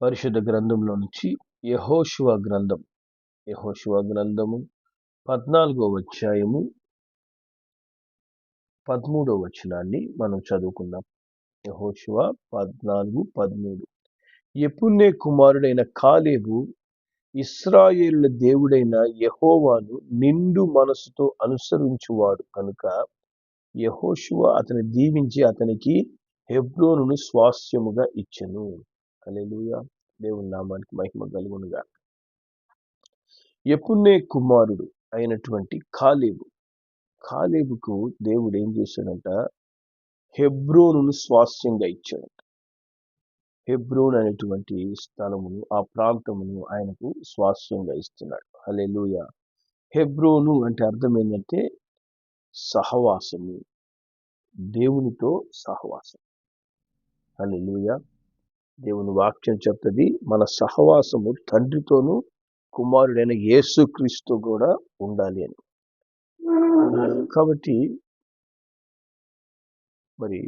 పరిశుద్ధ గ్రంథంలో నుంచి యహోశివ గ్రంథం. యహోశివ గ్రంథము పద్నాలుగో అధ్యాయము పదమూడో వచనాన్ని మనం చదువుకుందాం. యహోశివ పద్నాలుగు పదమూడు. ఎప్పున్నే కుమారుడైన కాలేబు ఇస్రాయేళ్ళ దేవుడైన యహోవాను నిండు మనసుతో అనుసరించువాడు కనుక యహోశివ అతని దీవించి అతనికి హెబ్రోనును స్వాస్యముగా ఇచ్చెను. హల్లెలూయా. దేవుని నామానికి మహిమ కలుగునుగా ఎప్పున్నే కుమారుడు అయినటువంటి కాలేబు. కాలేబుకు దేవుడు ఏం చేశాడంట? హెబ్రోను స్వాస్థ్యంగా ఇచ్చాడంట. హెబ్రోన్ అనేటువంటి స్థలమును ఆ ప్రాంతమును ఆయనకు స్వాస్యంగా ఇస్తున్నాడు. హల్లెలూయా. హెబ్రోను అంటే అర్థం ఏంటంటే సహవాసము. దేవునితో సహవాసం. హల్లెలూయా. దేవుని వాక్యం చెప్తుంది. మన సహవాసము తండ్రితోనూ కుమారుడైన యేసుక్రీస్తు కూడా ఉండాలి అని. కాబట్టి మరి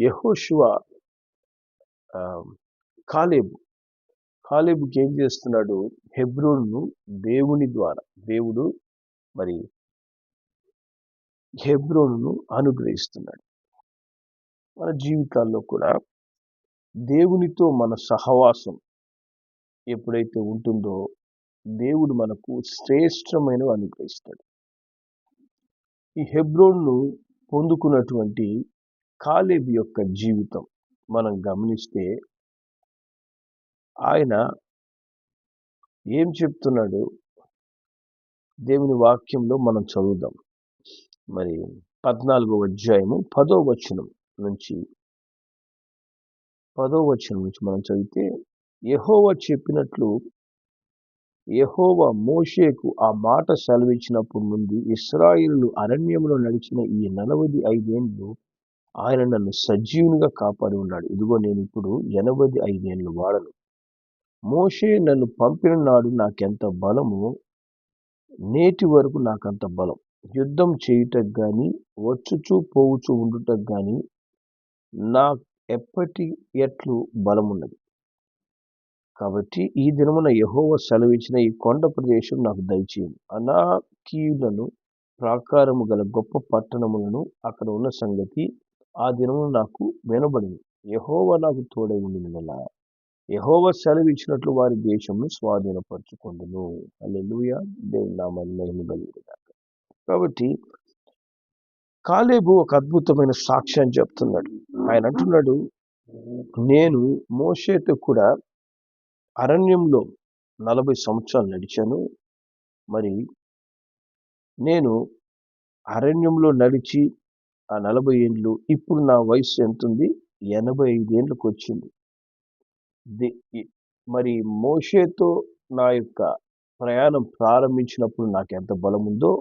యహోశివ కాలేబు కాలేబుకి ఏం చేస్తున్నాడు? హెబ్రోన్ను దేవుని ద్వారా దేవుడు మరి హెబ్రోన్ను అనుగ్రహిస్తున్నాడు. మన జీవితాల్లో కూడా దేవునితో మన సహవాసం ఎప్పుడైతే ఉంటుందో దేవుడు మనకు శ్రేష్టమైనవి అనుగ్రహిస్తాడు. ఈ హెబ్రోన్ను పొందుకున్నటువంటి కాలేబి యొక్క జీవితం మనం గమనిస్తే ఆయన ఏం చెప్తున్నాడు? దేవుని వాక్యంలో మనం చదువుదాం. మరి పద్నాలుగో అధ్యాయము పదో వచనం నుంచి పదో వచనం నుంచి మనం చదివితే యహోవా చెప్పినట్లు యహోవా మోషేకు ఆ మాట సెలవిచ్చినప్పుడు నుండి ఇస్రాయిలు అరణ్యంలో నడిచిన ఈ నలభై ఐదేండ్లు ఆయన నన్ను సజీవునిగా కాపాడి ఉన్నాడు. ఇదిగో నేను ఇప్పుడు ఎనభై ఐదేండ్లు వాడను. మోషే నన్ను పంపిన నాడు నాకెంత బలము? నేటి వరకు నాకంత బలం. యుద్ధం చేయుటకు కానీ వచ్చుచూ పోవుచూ ఉండుటకు కానీ నా ఎప్పటి ఎట్లు బలమున్నది. కాబట్టి ఈ దినమున యహోవ సెలవిచ్చిన ఈ కొండ ప్రదేశం నాకు దయచేయండి అనాకీయులను ప్రాకారము గల గొప్ప పట్టణములను అక్కడ ఉన్న సంగతి ఆ దినము నాకు వినబడింది యహోవ నాకు తోడై ఉండిన యెహోవా సెలవిచ్చినట్లు వారి దేశంను స్వాధీనపరచుకుందును హల్లెలూయా. దేవుని నామాన్ని మహిమ కలుగునుగాక. కాబట్టి కాలేబు ఒక అద్భుతమైన సాక్ష్యాన్ని చెప్తున్నాడు. ఆయన అంటున్నాడు నేను మోషేతో కూడా అరణ్యంలో నలభై సంవత్సరాలు నడిచాను. మరి నేను అరణ్యంలో నడిచి ఆ నలభై ఏండ్లు ఇప్పుడు నా వయసు ఎంత ఉంది ఎనభై ఐదేండ్లకు వచ్చింది. మరి మోషేతో నా యొక్క ప్రయాణం ప్రారంభించినప్పుడు నాకు ఎంత బలం ఉందో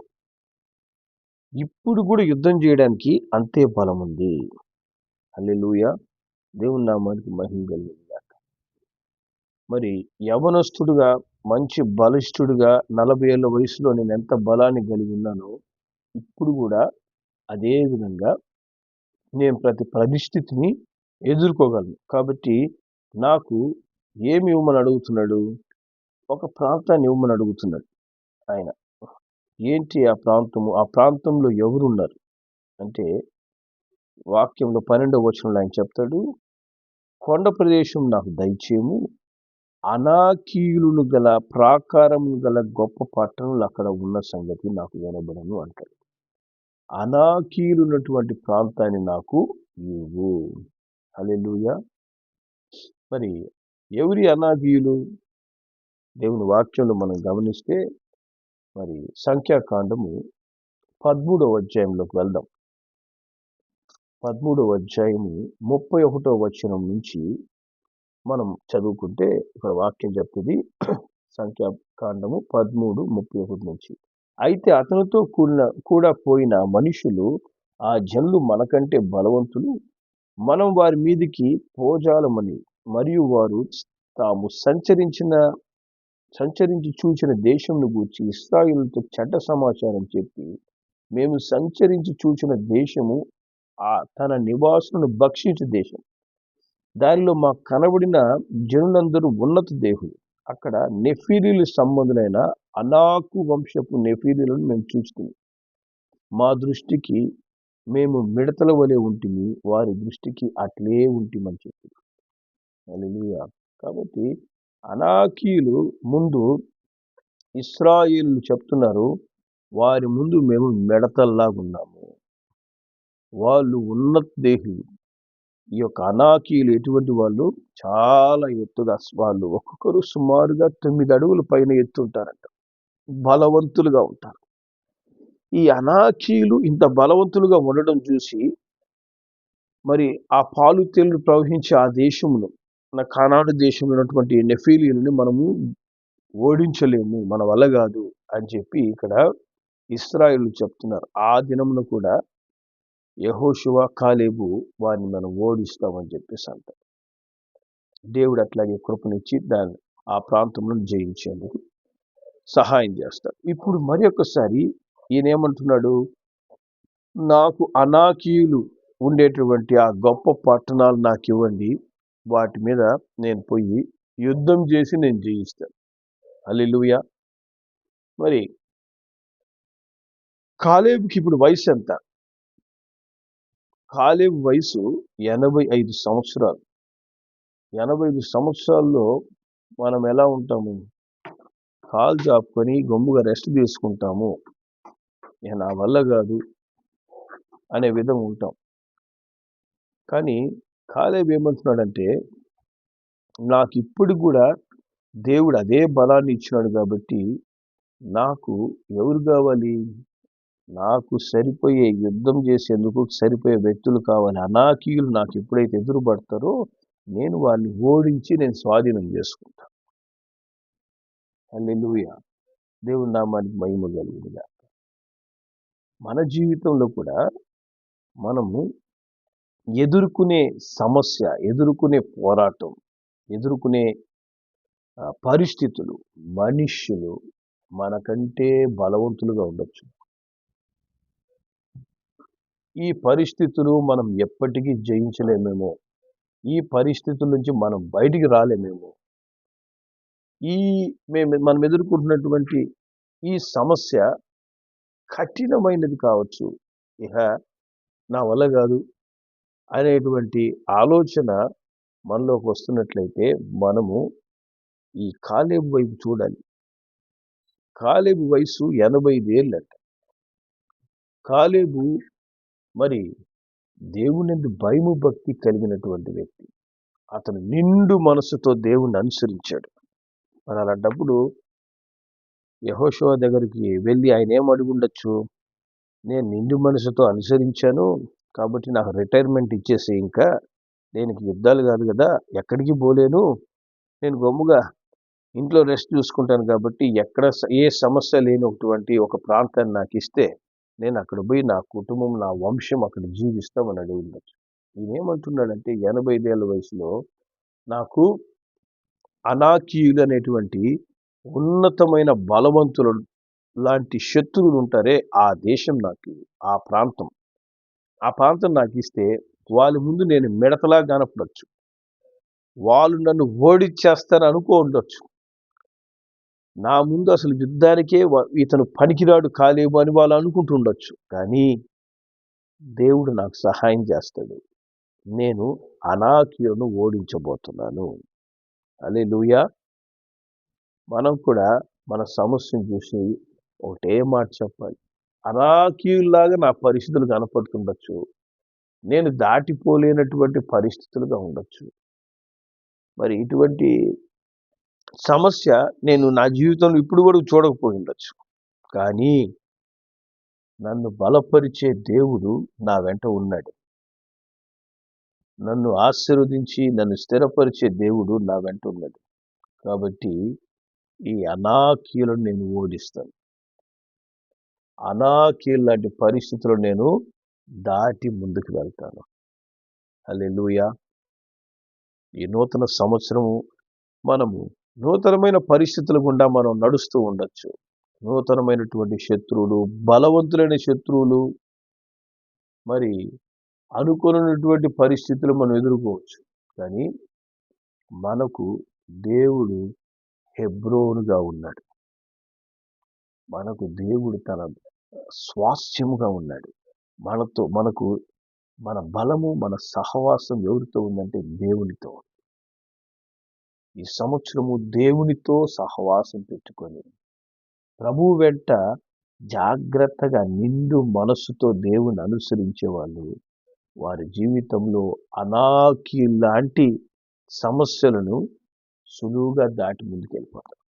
ఇప్పుడు కూడా యుద్ధం చేయడానికి అంతే బలం ఉంది. హల్లెలూయా. దేవుని నామానికి మహిమ కలిగింది మరి యవనస్తుడుగా మంచి బలిష్ఠుడుగా నలభై ఏళ్ళ వయసులో నేను ఎంత బలాన్ని కలిగి ఉన్నానో ఇప్పుడు కూడా అదే విధంగా నేను ప్రతి పరిస్థితిని ఎదుర్కోగలను. కాబట్టి నాకు ఏమి ఇవ్వమని అడుగుతున్నాడు? ఒక ప్రాంతాన్ని ఇవ్వమని అడుగుతున్నాడు ఆయన. ఏంటి ఆ ప్రాంతము? ఆ ప్రాంతంలో ఎవరున్నారు? అంటే వాక్యంలో పన్నెండవ వచనంలో ఆయన చెప్తాడు కొండ ప్రదేశం నాకు దయచేయము అనాకీయులను గల ప్రాకారం గల గొప్ప పట్టణాలు అక్కడ ఉన్న సంగతి నాకు వినబడను అంటాడు. అనాకీయులు ఉన్నటువంటి ప్రాంతాన్ని నాకు ఇవ్వు. అలెలుయ మరి ఎవరి అనాకీయులు? దేవుని వాక్యంలో మనం గమనిస్తే మరి సంఖ్యాకాండము పదమూడవ అధ్యాయంలోకి వెళ్దాం. పదమూడవ అధ్యాయము ముప్పై ఒకటో వచనం నుంచి మనం చదువుకుంటే ఇక్కడ వాక్యం చెప్తుంది. సంఖ్యాకాండము పదమూడు ముప్పై ఒకటి నుంచి. అయితే అతనితో కూడిన కూడా పోయిన మనుషులు ఆ జనులు మనకంటే బలవంతులు. మనం వారి మీదికి పోజాలమని మరియు వారు తాము సంచరించిన సంచరించి చూసిన దేశంను గూర్చి ఇస్రాయిల్తో చెడ్డ సమాచారం చెప్పి మేము సంచరించి చూసిన దేశము ఆ తన నివాసులను భక్షించే దేశం. దానిలో మాకు కనబడిన జనులందరూ ఉన్నత దేహులు. అక్కడ నెఫీరీలు సంబంధులైన అనాకు వంశపు నెఫీరీలను మేము చూసుకుని మా దృష్టికి మేము మిడతల వలె ఉంటుంది వారి దృష్టికి అట్లే ఉంటిమని చెప్పి కాబట్టి అనాకీలు ముందు ఇస్రాయిల్ చెప్తున్నారు వారి ముందు మేము మిడతల్లాగా ఉన్నాము. వాళ్ళు ఉన్నత దేహులు ఈ యొక్క అనాకీలు ఎటువంటి వాళ్ళు? చాలా ఎత్తుగా వాళ్ళు ఒక్కొక్కరు సుమారుగా తొమ్మిది అడుగుల పైన ఎత్తుంటారంట బలవంతులుగా ఉంటారు. ఈ అనాకీలు ఇంత బలవంతులుగా ఉండడం చూసి మరి ఆ పాలు తేళ్ళు ప్రవహించే ఆ దేశంలో మన కానాడు దేశంలో ఉన్నటువంటి నెఫీలియల్ని మనము ఓడించలేము మన వల్ల కాదు అని చెప్పి ఇక్కడ ఇస్రాయిల్ చెప్తున్నారు. ఆ దినమున కూడా యహోశివ కాలేబు వారిని మనం ఓడిస్తామని చెప్పేసి అంటారు. దేవుడు అట్లాగే కృపనిచ్చి దాన్ని ఆ ప్రాంతంలో జయించేందుకు సహాయం చేస్తాడు. ఇప్పుడు మరి ఒక్కసారి ఈయన ఏమంటున్నాడు? నాకు అనాకీయులు ఉండేటువంటి ఆ గొప్ప పట్టణాలు నాకు ఇవ్వండి. వాటి మీద నేను పోయి యుద్ధం చేసి నేను జయిస్తాను అల్లెలుయ మరి కాలేబుకి ఇప్పుడు వయసు ఎంత? కాలేబు వయసు ఎనభై ఐదు సంవత్సరాలు. ఎనభై ఐదు సంవత్సరాల్లో మనం ఎలా ఉంటాము? కాలు చాపుకొని గమ్ముగా రెస్ట్ తీసుకుంటాము. నా వల్ల కాదు అనే విధం ఉంటాం. కానీ కాలేబ్ ఏమంటున్నాడంటే నాకు ఇప్పుడు కూడా దేవుడు అదే బలాన్ని ఇచ్చినాడు కాబట్టి నాకు ఎవరు కావాలి? నాకు సరిపోయే యుద్ధం చేసేందుకు సరిపోయే వ్యక్తులు కావాలి. అనాకీయులు నాకు ఎప్పుడైతే ఎదురుపడతారో నేను వాళ్ళని ఓడించి నేను స్వాధీనం చేసుకుంటాను అల్లెలుయ దేవుడి నామానికి మహిమ కలుగునిగా మన జీవితంలో కూడా మనము ఎదుర్కొనే సమస్య ఎదుర్కొనే పోరాటం ఎదుర్కొనే పరిస్థితులు మనుష్యులు మనకంటే బలవంతులుగా ఉండొచ్చు. ఈ పరిస్థితులు మనం ఎప్పటికీ జయించలేమేమో. ఈ పరిస్థితుల నుంచి మనం బయటికి రాలేమేమో. ఈ మేము మనం ఎదుర్కొంటున్నటువంటి ఈ సమస్య కఠినమైనది కావచ్చు. ఇహ నా వల్ల కాదు. అనేటువంటి ఆలోచన మనలోకి వస్తున్నట్లయితే మనము ఈ కాలేబు వైపు చూడాలి. కాలేబు వయసు ఎనభై ఏళ్ళంట కాలేబు మరి దేవుని భయము భక్తి కలిగినటువంటి వ్యక్తి. అతను నిండు మనసుతో దేవుణ్ణి అనుసరించాడు. మరి అలాంటప్పుడు యహోషువ దగ్గరికి వెళ్ళి ఆయన ఏం అడుగుండొచ్చు? నేను నిండు మనసుతో అనుసరించాను కాబట్టి నాకు రిటైర్మెంట్ ఇచ్చేసి ఇంకా నేను యుద్ధాలు కాదు కదా ఎక్కడికి పోలేను. నేను గమ్ముగా ఇంట్లో రెస్ట్ చూసుకుంటాను కాబట్టి ఎక్కడ ఏ సమస్య లేనటువంటి ఒక ప్రాంతాన్ని నాకు ఇస్తే నేను అక్కడ పోయి నా కుటుంబం నా వంశం అక్కడ జీవిస్తామని అడిగి ఉండొచ్చు. ఈయన ఏమంటున్నాడంటే ఎనభై ఐదేళ్ళ వయసులో నాకు అనాకీయులు అనేటువంటి ఉన్నతమైన బలవంతులు లాంటి శత్రువులు ఉంటారే ఆ దేశం నాకు ఆ ప్రాంతం. ఆ ప్రాంతం నాకు ఇస్తే వాళ్ళ ముందు నేను మిడతలా కనపడచ్చు. వాళ్ళు నన్ను ఓడిచ్చేస్తారు అనుకో ఉండొచ్చు. నా ముందు అసలు యుద్ధానికే ఇతను పనికిరాడు కాలేవు అని వాళ్ళు అనుకుంటుండొచ్చు కానీ దేవుడు నాకు సహాయం చేస్తాడు. నేను అనాకీయులను ఓడించబోతున్నాను. అలే మనం కూడా మన సమస్యను చూసి ఒకటే మాట చెప్పాలి. అరాకీయుల్లాగా నా పరిస్థితులు కనపడుతుండొచ్చు. నేను దాటిపోలేనటువంటి పరిస్థితులుగా ఉండొచ్చు. మరి ఇటువంటి సమస్య నేను నా జీవితంలో ఇప్పుడు కూడా చూడకపోయి ఉండొచ్చు. కానీ నన్ను బలపరిచే దేవుడు నా వెంట ఉన్నాడు. నన్ను ఆశీర్వదించి నన్ను స్థిరపరిచే దేవుడు నా వెంట ఉన్నాడు. కాబట్టి ఈ అనాకీయులను నేను ఓడిస్తాను. అనాకీయులు లాంటి పరిస్థితులు నేను దాటి ముందుకు వెళ్తాను. అల్లెలుయా ఈ నూతన సంవత్సరము మనము నూతనమైన పరిస్థితుల గుండా మనం నడుస్తూ ఉండొచ్చు. నూతనమైనటువంటి శత్రువులు బలవంతులైన శత్రువులు మరి అనుకున్నటువంటి పరిస్థితులు మనం ఎదుర్కోవచ్చు. కానీ మనకు దేవుడు హెబ్రోనుగా ఉన్నాడు. మనకు దేవుడు తన స్వాస్థ్యముగా ఉన్నాడు. మనతో మనకు మన బలము మన సహవాసం ఎవరితో ఉందంటే దేవునితో. ఉంది. ఈ సంవత్సరము దేవునితో సహవాసం పెట్టుకొని ప్రభు వెంట జాగ్రత్తగా నిండు మనసుతో దేవుని అనుసరించే వాళ్ళు వారి జీవితంలో అనాకి లాంటి సమస్యలను సులువుగా దాటి ముందుకెళ్ళిపోతారు.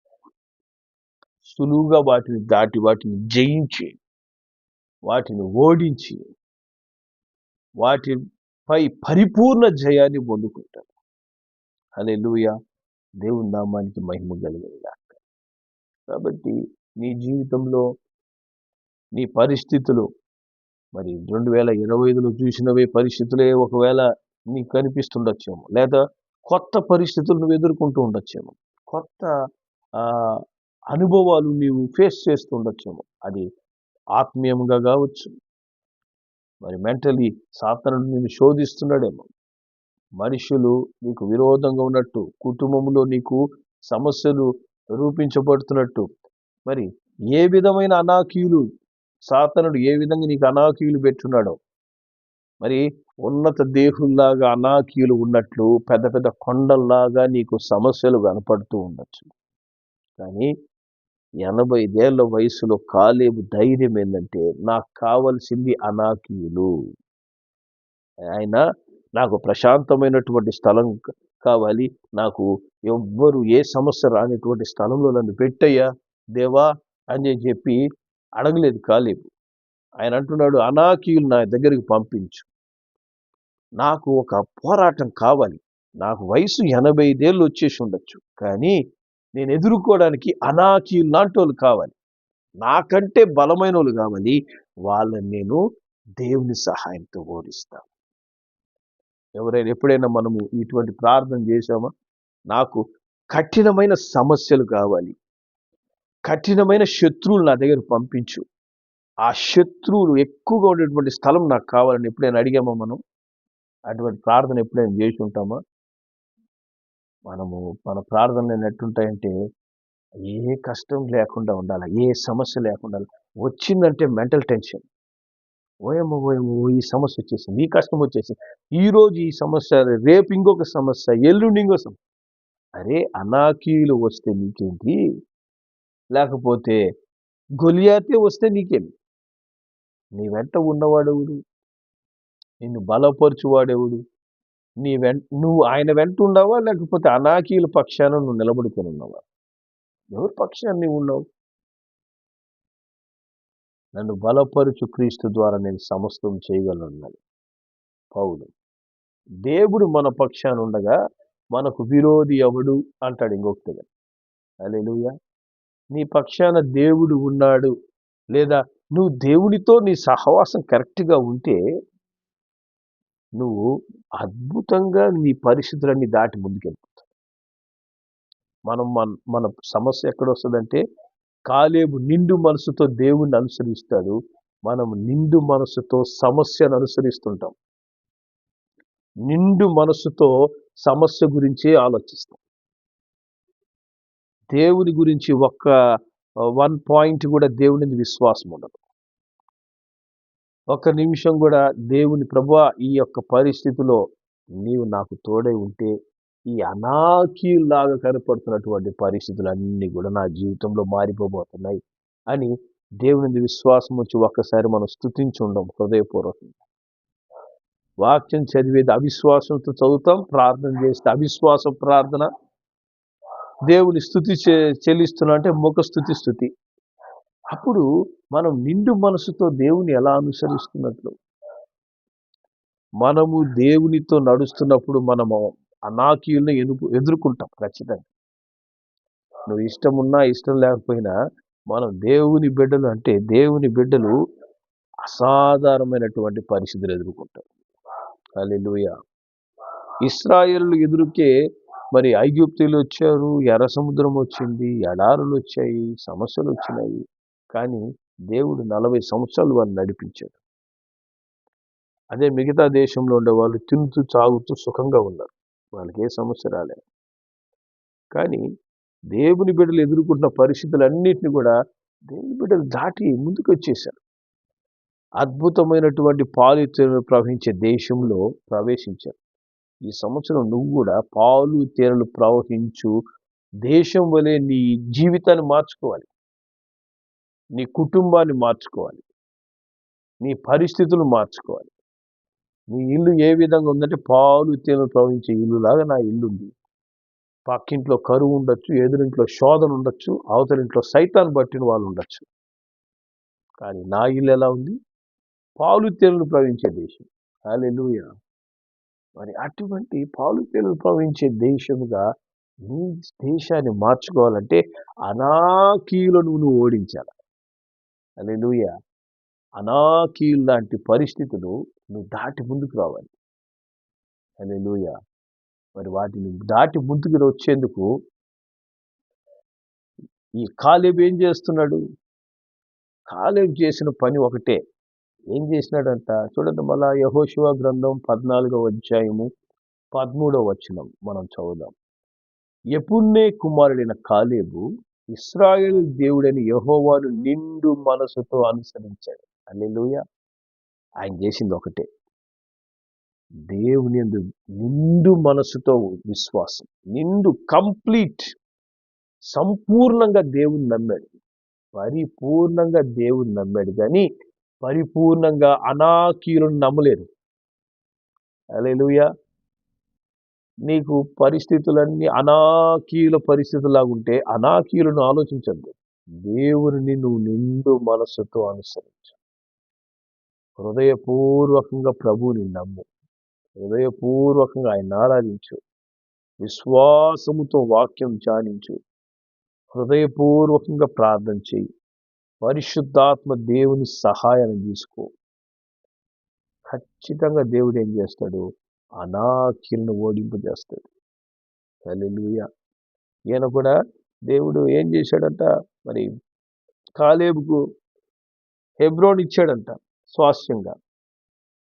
సులువుగా వాటిని దాటి వాటిని జయించి వాటిని ఓడించి వాటిపై పరిపూర్ణ జయాన్ని పొందుకుంటారు. అలే దేవుని నామానికి మహిమ కలిగేలా కాబట్టి నీ జీవితంలో నీ పరిస్థితులు మరి రెండు వేల ఇరవై ఐదులో చూసినవే పరిస్థితులే ఒకవేళ నీకు కనిపిస్తుండొచ్చేమో లేదా కొత్త పరిస్థితులు నువ్వు ఎదుర్కొంటూ ఉండొచ్చేమో కొత్త అనుభవాలు నీవు ఫేస్ చేస్తూ ఉండొచ్చేమో అది ఆత్మీయంగా కావచ్చు. మరి మెంటలీ సాతనుడు నిన్ను శోధిస్తున్నాడేమో. మనుషులు నీకు విరోధంగా ఉన్నట్టు కుటుంబంలో నీకు సమస్యలు రూపించబడుతున్నట్టు. మరి ఏ విధమైన అనాకీయులు సాతనుడు ఏ విధంగా నీకు అనాకీయులు పెట్టున్నాడో. మరి ఉన్నత దేహుల్లాగా అనాకీయులు ఉన్నట్లు పెద్ద పెద్ద కొండల్లాగా నీకు సమస్యలు కనపడుతూ ఉండొచ్చు. కానీ ఎనభై ఏళ్ళ వయసులో కాలేబు ధైర్యం ఏంటంటే నాకు కావలసింది అనాకీయులు ఆయన నాకు ప్రశాంతమైనటువంటి స్థలం కావాలి. నాకు ఎవ్వరు ఏ సమస్య రానిటువంటి స్థలంలో నన్ను పెట్టయ్యా దేవా అని చెప్పి అడగలేదు కాలేబు. ఆయన అంటున్నాడు అనాకీయులు నా దగ్గరికి పంపించు. నాకు ఒక పోరాటం కావాలి. నాకు వయసు ఎనభై ఐదేళ్ళు వచ్చేసి ఉండొచ్చు. కానీ నేను ఎదుర్కోవడానికి అనాకీ లాంటి వాళ్ళు కావాలి. నాకంటే బలమైన వాళ్ళు కావాలి. వాళ్ళని నేను దేవుని సహాయంతో ఓడిస్తాను ఎవరైనా ఎప్పుడైనా మనము ఇటువంటి ప్రార్థన చేశామా? నాకు కఠినమైన సమస్యలు కావాలి. కఠినమైన శత్రువులు నా దగ్గర పంపించు. ఆ శత్రువులు ఎక్కువగా ఉండేటువంటి స్థలం నాకు కావాలని ఎప్పుడైనా అడిగామా మనం? అటువంటి ప్రార్థన ఎప్పుడైనా చేసి ఉంటామా? మనము మన ప్రార్థనలు ఎట్టుంటాయంటే ఏ కష్టం లేకుండా ఉండాలి ఏ సమస్య లేకుండా వచ్చిందంటే మెంటల్ టెన్షన్. ఓయమ్మ ఓయమ్మ ఈ సమస్య వచ్చేసింది ఈ కష్టం వచ్చేసింది. ఈరోజు ఈ సమస్య రేపు ఇంకొక సమస్య ఎల్లుండి ఇంకో సమస్య అరే అనాకీలు వస్తే నీకేంటి? లేకపోతే గొలియాతే వస్తే నీకేంటి నీ వెంట ఉన్నవాడెవడు? నిన్ను బలపరచువాడెవడు? నీ వెంట నువ్వు ఆయన వెంట ఉండవా? లేకపోతే అనాకీల పక్షాన నువ్వు నిలబడుకొని ఉన్నావా ఎవరి పక్షాన్ని నువ్వు ఉన్నావు నన్ను బలపరుచు క్రీస్తు ద్వారా నేను సమస్తం చేయగలను పౌలు. దేవుడు మన పక్షాన ఉండగా మనకు విరోధి ఎవడు? అంటాడు ఇంకొకటిగా అలెలుయ నీ పక్షాన దేవుడు ఉన్నాడు. లేదా నువ్వు దేవుడితో నీ సహవాసం కరెక్ట్గా ఉంటే నువ్వు అద్భుతంగా నీ పరిస్థితులన్నీ దాటి ముందుకెళ్ళిపోతావు. మనం మన మన సమస్య ఎక్కడ వస్తుందంటే కాలేబు నిండు మనసుతో దేవుణ్ణి అనుసరిస్తాడు. మనం నిండు మనసుతో సమస్యను అనుసరిస్తుంటాం. నిండు మనసుతో సమస్య గురించే ఆలోచిస్తాం. దేవుని గురించి ఒక్క వన్ పాయింట్ కూడా దేవుని విశ్వాసం ఉండదు ఒక్క నిమిషం కూడా దేవుని ప్రభా ఈ యొక్క పరిస్థితిలో నీవు నాకు తోడై ఉంటే ఈ అనాకీలాగా కనపడుతున్నటువంటి పరిస్థితులన్నీ కూడా నా జీవితంలో మారిపోబోతున్నాయి అని దేవుని విశ్వాసం వచ్చి ఒక్కసారి మనం స్థుతించుండం హృదయపూర్వకంగా. వాక్యం చదివేది అవిశ్వాసంతో చదువుతాం ప్రార్థన చేస్తే అవిశ్వాస ప్రార్థన. దేవుని స్థుతి చే- చెల్లిస్తున్నా అంటే ముఖ స్థుతి స్థుతి అప్పుడు మనం నిండు మనసుతో దేవుని ఎలా అనుసరిస్తున్నట్లు? మనము దేవునితో నడుస్తున్నప్పుడు మనము అనాకీయులను ఎదుర్కొ ఎదుర్కొంటాం ఖచ్చితంగా. నువ్వు ఇష్టం ఉన్నా ఇష్టం లేకపోయినా మనం దేవుని బిడ్డలు అంటే దేవుని బిడ్డలు అసాధారణమైనటువంటి పరిస్థితులు ఎదుర్కొంటారు హల్లెలూయా. ఇస్రాయేల్ ఎదురుకే మరి ఐగుప్తులు వచ్చారు ఎర్ర సముద్రం వచ్చింది ఎడారులు వచ్చాయి సమస్యలు వచ్చినాయి. కానీ దేవుడు నలభై సంవత్సరాలు వారిని నడిపించాడు. అదే మిగతా దేశంలో ఉండే వాళ్ళు తింటూ తాగుతూ సుఖంగా ఉన్నారు. వాళ్ళకి ఏ సమస్య రాలే కానీ దేవుని బిడ్డలు ఎదుర్కొంటున్న పరిస్థితులన్నింటినీ కూడా దేవుని బిడ్డలు దాటి ముందుకు వచ్చేశారు అద్భుతమైనటువంటి పాలు ప్రవహించే దేశంలో ప్రవేశించారు. ఈ సంవత్సరం నువ్వు కూడా పాలు తేనెలు ప్రవహించు దేశం వలె నీ జీవితాన్ని మార్చుకోవాలి. నీ కుటుంబాన్ని మార్చుకోవాలి. నీ పరిస్థితులు మార్చుకోవాలి. నీ ఇల్లు ఏ విధంగా ఉందంటే పాలు తేనెలు ప్రవహించే ఇల్లు లాగా నా ఇల్లు ఉంది. పక్కింట్లో కరువు ఉండొచ్చు ఎదురింట్లో శోధన ఉండొచ్చు అవతలింట్లో సైతాన్ని పట్టిన వాళ్ళు ఉండొచ్చు. కానీ నా ఇల్లు ఎలా ఉంది? పాలు తేనెలు ప్రవహించే దేశం. హాలెలూయ మరి అటువంటి పాలు తేనెలు ప్రవహించే దేశముగా నీ దేశాన్ని మార్చుకోవాలంటే అనాకీలను నువ్వు ఓడించాలి? అలెలుయ అనాకీయులు లాంటి పరిస్థితులు నువ్వు దాటి ముందుకు రావాలి. అలెలుయ మరి వాటిని దాటి ముందుకు వచ్చేందుకు ఈ కాలేబ్ ఏం చేస్తున్నాడు? కాలేబ్ చేసిన పని ఒకటే. ఏం చేసినాడంట? చూడండి మళ్ళా యహోశివ గ్రంథం పద్నాలుగవ అధ్యాయము పదమూడవ వచనం మనం చదువుదాం. ఎపున్నే కుమారుడైన కాలేబు ఇస్రాయేల్ దేవుడని యహోవాను నిండు మనసుతో అనుసరించాడు. అల్లెలుయ ఆయన చేసింది ఒకటే. దేవుని నిండు మనసుతో విశ్వాసం నిండు కంప్లీట్ సంపూర్ణంగా దేవుని నమ్మాడు. పరిపూర్ణంగా దేవుని నమ్మాడు కానీ పరిపూర్ణంగా అనాకీలను నమ్మలేదు అలెలుయ నీకు పరిస్థితులన్నీ అనాకీయుల పరిస్థితులాగా ఉంటే అనాకీయులను ఆలోచించద్దు. దేవుని నువ్వు నిండు మనస్సుతో అనుసరించు. హృదయపూర్వకంగా ప్రభువుని నమ్ము. హృదయపూర్వకంగా ఆయన ఆరాధించు. విశ్వాసముతో వాక్యం ధ్యానించు. హృదయపూర్వకంగా ప్రార్థన చేయి. పరిశుద్ధాత్మ దేవుని సహాయాన్ని తీసుకో. ఖచ్చితంగా దేవుడు ఏం చేస్తాడు? అనాకిలను ఓడింపజేస్తాడు తల్లియ ఈయన కూడా దేవుడు ఏం చేశాడంట? మరి కాలేబుకు హెబ్రోన్ ఇచ్చాడంట స్వాస్థ్యంగా.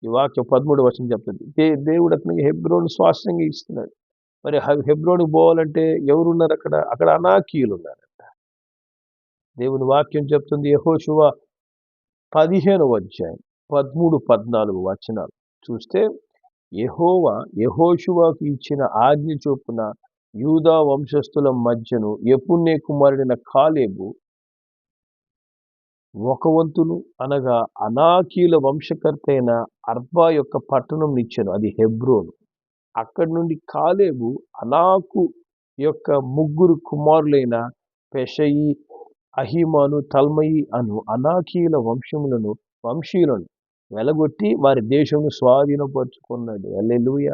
ఈ వాక్యం పదమూడు వర్షం చెప్తుంది. దే దేవుడు అతనికి హెబ్రోన్ స్వాస్థ్యంగా ఇస్తున్నాడు. మరి హెబ్రోన్కి పోవాలంటే ఎవరున్నారు అక్కడ? అక్కడ అనాకీయులు ఉన్నారంట దేవుని వాక్యం చెప్తుంది యహోశువ పదిహేను అధ్యాయం పదమూడు పద్నాలుగు వచనాలు. చూస్తే యహోవా యహోశువాకు ఇచ్చిన ఆజ్ఞ చొప్పున యూదా వంశస్థుల మధ్యను ఎపుణ్య కుమారుడైన కాలేబు ఒక వంతును అనగా అనాకీల వంశకర్త అయిన అర్బా యొక్క పట్టణం ఇచ్చాను అది హెబ్రోను. అక్కడి నుండి కాలేబు అనాకు యొక్క ముగ్గురు కుమారులైన పెషయి అహిమాను తల్మయి అను అనాకీల వంశములను వంశీయులను వెలగొట్టి వారి దేశంను స్వాధీనపరుచుకున్నాడు. ఎల్లెలుయ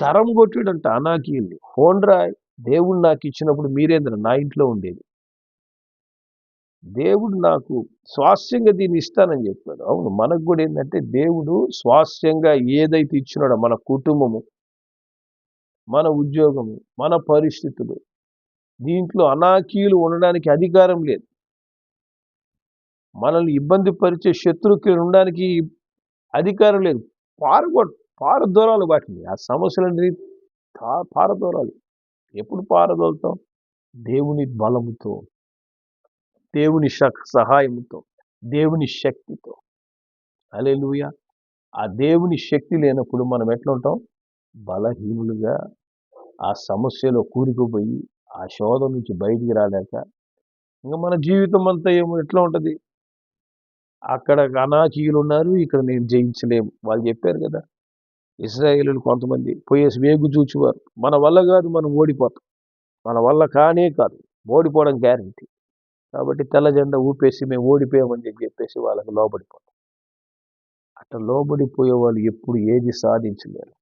తరం కొట్టాడంట అనాకీల్ని హోండ్రా దేవుడు నాకు ఇచ్చినప్పుడు మీరేంద్ర నా ఇంట్లో ఉండేది? దేవుడు నాకు స్వాస్థ్యంగా దీన్ని ఇస్తానని చెప్పాడు. అవును మనకు కూడా ఏంటంటే దేవుడు స్వాస్థ్యంగా ఏదైతే ఇచ్చినాడో మన కుటుంబము మన ఉద్యోగము మన పరిస్థితులు దీంట్లో అనాకీయులు ఉండడానికి అధికారం లేదు. మనల్ని ఇబ్బంది పరిచే శత్రువుకి ఉండడానికి అధికారం లేదు. పారగొ పారదూరాలు వాటిని. ఆ సమస్యలన్నీ పారదోరాలి ఎప్పుడు పారదోలుతాం దేవుని బలముతో. దేవుని సహాయంతో దేవుని శక్తితో. అలే ఆ దేవుని శక్తి లేనప్పుడు మనం ఎట్లా ఉంటాం? బలహీనులుగా ఆ సమస్యలో కూరుకుపోయి ఆ శోధం నుంచి బయటికి రాలేక ఇంకా మన జీవితం అంతా ఏమో ఎట్లా ఉంటుంది? అక్కడ అనాకీయులు ఉన్నారు ఇక్కడ నేను జయించలేము. వాళ్ళు చెప్పారు కదా ఇస్రాయేలు కొంతమంది పోయేసి వేగు చూచేవారు. మన వల్ల కాదు మనం ఓడిపోతాం. మన వల్ల కానే కాదు ఓడిపోవడం గ్యారంటీ కాబట్టి తెల్ల జెండా ఊపేసి మేము ఓడిపోయామని చెప్పి చెప్పేసి వాళ్ళకి లోబడిపోతాం. అట్లా లోబడిపోయే వాళ్ళు ఎప్పుడు ఏది సాధించలేరు.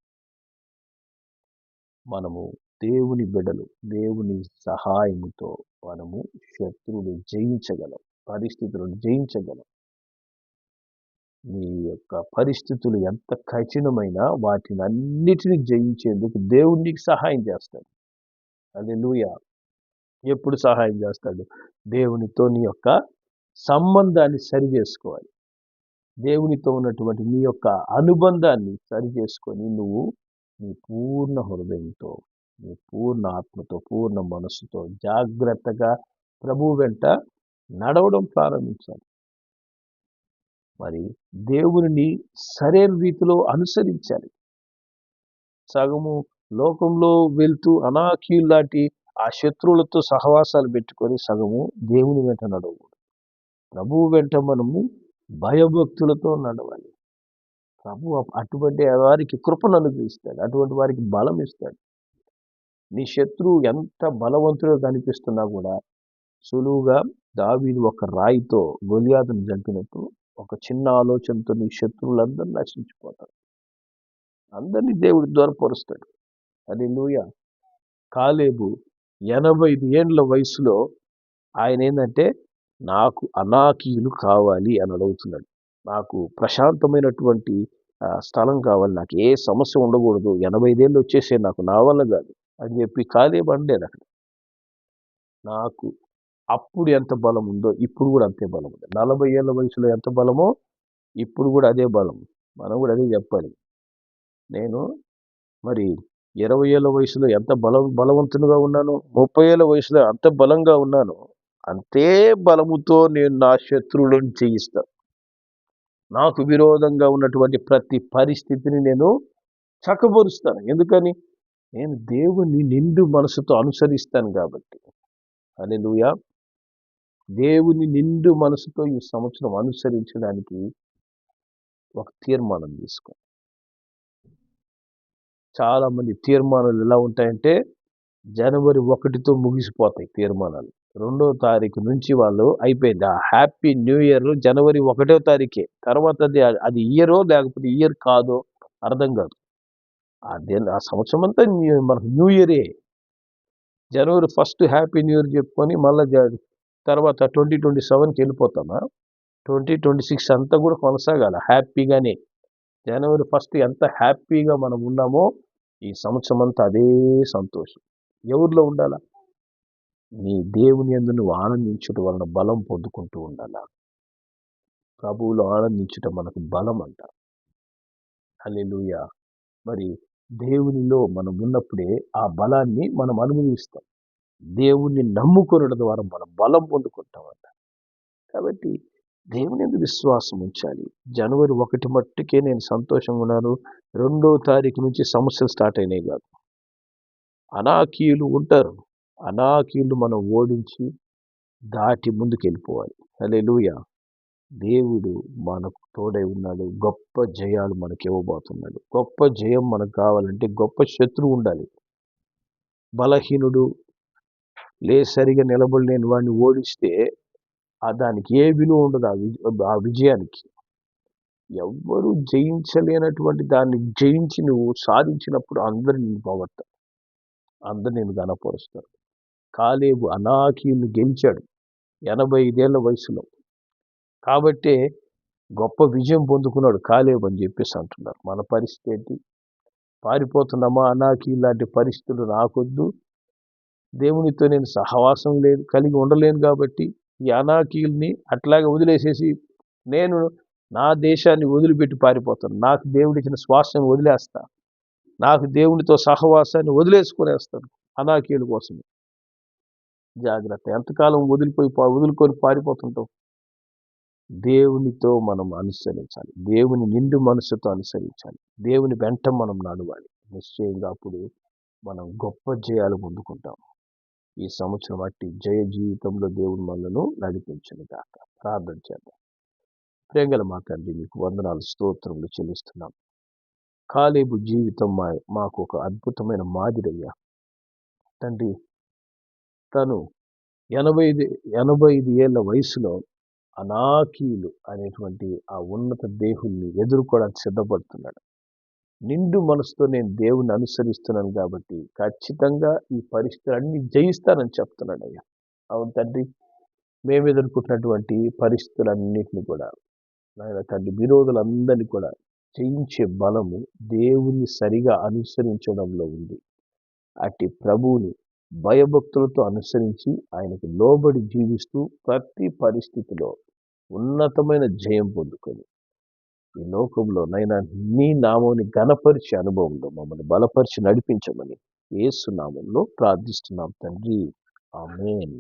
మనము దేవుని బిడలు దేవుని సహాయముతో మనము శత్రువులు జయించగలం పరిస్థితులను జయించగలం. నీ యొక్క పరిస్థితులు ఎంత కఠినమైనా వాటిని అన్నిటిని జయించేందుకు దేవుడు నీకు సహాయం చేస్తాడు. అది లూయ ఎప్పుడు సహాయం చేస్తాడు? దేవునితో నీ యొక్క సంబంధాన్ని సరి చేసుకోవాలి దేవునితో ఉన్నటువంటి నీ యొక్క అనుబంధాన్ని సరి చేసుకొని నువ్వు నీ పూర్ణ హృదయంతో నీ పూర్ణ ఆత్మతో పూర్ణ మనస్సుతో జాగ్రత్తగా ప్రభు వెంట నడవడం ప్రారంభించాలి. మరి దేవుని సరైన రీతిలో అనుసరించాలి. సగము లోకంలో వెళ్తూ అనాకీలు లాంటి ఆ శత్రువులతో సహవాసాలు పెట్టుకొని సగము దేవుని వెంట నడవకూడదు. ప్రభువు వెంట మనము భయభక్తులతో నడవాలి. ప్రభు అటువంటి వారికి కృపను అనుగ్రహిస్తాడు. అటువంటి వారికి బలం ఇస్తాడు. నీ శత్రువు ఎంత బలవంతుడో కనిపిస్తున్నా కూడా సులువుగా దావీదు ఒక రాయితో గొలియాదును చంపినట్టు ఒక చిన్న ఆలోచనతో నీ శత్రువులందరూ నశించిపోతారు. అందరినీ ద్వారా పరుస్తాడు. అది లూయ కాలేబు ఎనభై ఐదు ఏండ్ల వయసులో ఆయన ఏంటంటే నాకు అనాకీయులు కావాలి అని అడుగుతున్నాడు. నాకు ప్రశాంతమైనటువంటి స్థలం కావాలి. నాకు ఏ సమస్య ఉండకూడదు. ఎనభై ఐదేళ్ళు వచ్చేసే నాకు నా వల్ల కాదు అని చెప్పి కాలేబు అండేది అక్కడ నాకు అప్పుడు ఎంత బలం ఉందో ఇప్పుడు కూడా అంతే బలం ఉంది. నలభై ఏళ్ళ వయసులో ఎంత బలమో ఇప్పుడు కూడా అదే బలం. మనం కూడా అదే చెప్పాలి. నేను మరి ఇరవై ఏళ్ళ వయసులో ఎంత బలం బలవంతునిగా ఉన్నాను? ముప్పై ఏళ్ళ వయసులో అంత బలంగా ఉన్నాను? అంతే బలముతో నేను నా శత్రువులను చేయిస్తాను నాకు విరోధంగా ఉన్నటువంటి ప్రతి పరిస్థితిని నేను చక్కబరుస్తాను ఎందుకని? నేను దేవుని నిండు మనసుతో అనుసరిస్తాను కాబట్టి. అని దేవుని నిండు మనసుతో ఈ సంవత్సరం అనుసరించడానికి ఒక తీర్మానం తీసుకో. చాలామంది తీర్మానాలు ఎలా ఉంటాయంటే జనవరి ఒకటితో ముగిసిపోతాయి తీర్మానాలు. రెండో తారీఖు నుంచి వాళ్ళు అయిపోయింది. ఆ హ్యాపీ న్యూ ఇయర్ జనవరి ఒకటో తారీఖే. తర్వాత అది అది ఇయరో లేకపోతే ఇయర్ కాదో అర్థం కాదు. అదే ఆ సంవత్సరం అంతా మనకు న్యూ ఇయరే. జనవరి ఫస్ట్ హ్యాపీ న్యూ ఇయర్ చెప్పుకొని మళ్ళీ తర్వాత ట్వంటీ ట్వంటీ సెవెన్కి వెళ్ళిపోతామా? ట్వంటీ ట్వంటీ సిక్స్ అంతా కూడా కొనసాగాల. హ్యాపీగానే. జనవరి ఫస్ట్ ఎంత హ్యాపీగా మనం ఉన్నామో ఈ సంవత్సరం అంతా అదే సంతోషం. ఎవరిలో ఉండాలా? నీ దేవుని ఎందు నువ్వు ఆనందించడం వలన బలం పొందుకుంటూ ఉండాలా? ప్రభువులు ఆనందించటం మనకు బలం అంట. అల్లెలుయ మరి దేవునిలో మనం ఉన్నప్పుడే ఆ బలాన్ని మనం అనుభవిస్తాం. దేవుణ్ణి నమ్ముకొనడం ద్వారా మనం బలం పొందుకుంటామంట కాబట్టి దేవుని ఎందుకు విశ్వాసం ఉంచాలి. జనవరి ఒకటి మట్టుకే నేను సంతోషంగా ఉన్నాను. రెండో తారీఖు నుంచి సమస్యలు స్టార్ట్ అయినాయి కాదు. అనాకీయులు ఉంటారు. అనాకీయులు మనం ఓడించి దాటి ముందుకు వెళ్ళిపోవాలి అలే దేవుడు మనకు తోడై ఉన్నాడు. గొప్ప జయాలు మనకి ఇవ్వబోతున్నాడు. గొప్ప జయం మనకు కావాలంటే గొప్ప శత్రువు ఉండాలి. బలహీనుడు లే సరిగా నిలబడలేని వాడిని ఓడిస్తే దానికి ఏ విలువ ఉండదు ఆ విజయానికి. ఎవ్వరూ జయించలేనటువంటి దాన్ని జయించి నువ్వు సాధించినప్పుడు అందరు నేను పోగొడతారు అందరు నేను గనపరుస్తారు కాలేబు అనాకీయులు గెలిచాడు ఎనభై ఐదేళ్ళ వయసులో. కాబట్టే గొప్ప విజయం పొందుకున్నాడు కాలేబు అని చెప్పేసి అంటున్నారు. మన పరిస్థితి ఏంటి? పారిపోతున్నామా అనాకీ లాంటి పరిస్థితులు రాకొద్దు దేవునితో నేను సహవాసం లేదు కలిగి ఉండలేను కాబట్టి ఈ అట్లాగే వదిలేసేసి నేను నా దేశాన్ని వదిలిపెట్టి పారిపోతాను. నాకు దేవుడిచ్చిన శ్వాసం వదిలేస్తా. నాకు దేవునితో సహవాసాన్ని వదిలేసుకునేస్తాను అనాకీల కోసమే. జాగ్రత్త. ఎంతకాలం వదిలిపోయి వదులుకొని పారిపోతుంటాం దేవునితో మనం అనుసరించాలి. దేవుని నిండు మనసుతో అనుసరించాలి. దేవుని వెంట మనం నడవాలి. నిశ్చయంగా అప్పుడు మనం గొప్ప జయాలు పొందుకుంటాం. ఈ సంవత్సరం బట్టి జయ జీవితంలో దేవుడు మనను నడిపించను కాక ప్రార్థన చేద్దాం. ప్రేంగల మా తండ్రి మీకు వందనాలు స్తోత్రములు చెల్లిస్తున్నాం. కాలేబు జీవితం మా మాకు ఒక అద్భుతమైన మాదిరయ్యా. తండ్రి తను ఎనభై ఐదు ఎనభై ఐదు ఏళ్ళ వయసులో అనాకీలు అనేటువంటి ఆ ఉన్నత దేహుల్ని ఎదుర్కోవడానికి సిద్ధపడుతున్నాడు. నిండు మనసుతో నేను దేవుని అనుసరిస్తున్నాను కాబట్టి ఖచ్చితంగా ఈ పరిస్థితులన్నీ జయిస్తానని చెప్తున్నాడు అయ్యా అవును తండ్రి మేము ఎదుర్కొంటున్నటువంటి పరిస్థితులన్నింటినీ కూడా నాయన తండ్రి విరోధులందరినీ కూడా జయించే బలము దేవుని సరిగా అనుసరించడంలో ఉంది. అట్టి ప్రభువుని భయభక్తులతో అనుసరించి ఆయనకు లోబడి జీవిస్తూ ప్రతి పరిస్థితిలో ఉన్నతమైన జయం పొందుకొని ఈ లోకంలో నైనా నీ నామని ఘనపరిచే అనుభవంలో మమ్మల్ని బలపరిచి నడిపించమని ఏసు నామంలో ప్రార్థిస్తున్నాం తండ్రి. ఆమెన్.